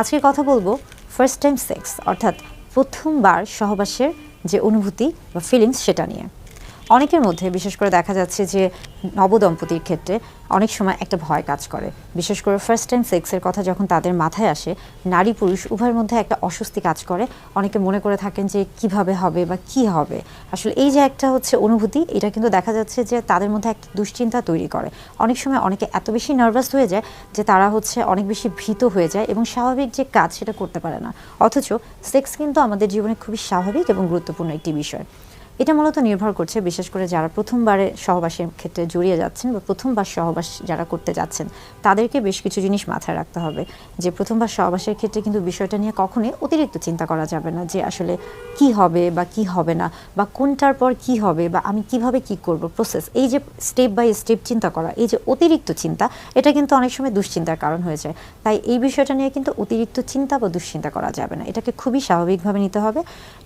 আজকে কথা বলব ফার্স্ট টাইম সেক্স অর্থাৎ প্রথমবার সহবাসের যে অনুভূতি বা ফিলিংস সেটা নিয়ে। অনেকের মধ্যে বিশেষ করে দেখা যাচ্ছে যে নবদম্পতির ক্ষেত্রে অনেক সময় একটা ভয় কাজ করে। বিশেষ করে ফার্স্ট টাইম সেক্সের কথা যখন তাদের মাথায় আসে, নারী পুরুষ উভয়ের মধ্যে একটা অস্বস্তি কাজ করে। অনেকে মনে করে থাকেন যে কীভাবে হবে বা কি হবে। আসলে এই যে একটা হচ্ছে অনুভূতি, এটা কিন্তু দেখা যাচ্ছে যে তাদের মধ্যে একটা দুশ্চিন্তা তৈরি করে। অনেক সময় অনেকে এত বেশি নার্ভাস হয়ে যায় যে তারা হচ্ছে অনেক বেশি ভীত হয়ে যায় এবং স্বাভাবিক যে কাজ সেটা করতে পারে না। অথচ সেক্স কিন্তু আমাদের জীবনে খুবই স্বাভাবিক এবং গুরুত্বপূর্ণ একটি বিষয়। এটা মূলত নির্ভর করছে বিশেষ করে যারা প্রথমবারে সহবাসের ক্ষেত্রে জড়িয়ে যাচ্ছেন বা প্রথমবার সহবাস যারা করতে যাচ্ছেন, তাদেরকে বেশ কিছু জিনিস মাথায় রাখতে হবে। যে প্রথমবার সহবাসের ক্ষেত্রে কিন্তু বিষয়টা নিয়ে কখনোই অতিরিক্ত চিন্তা করা যাবে না যে আসলে কি হবে বা কি হবে না, বা কোনটার পর কি হবে বা আমি কীভাবে কি করব। প্রসেস এই যে স্টেপ বাই স্টেপ চিন্তা করা, এই যে অতিরিক্ত চিন্তা, এটা কিন্তু অনেক সময় দুশ্চিন্তার কারণ হয়ে যায়। তাই এই বিষয়টা নিয়ে কিন্তু অতিরিক্ত চিন্তা বা দুশ্চিন্তা করা যাবে না। এটাকে খুবই স্বাভাবিকভাবে নিতে হবে।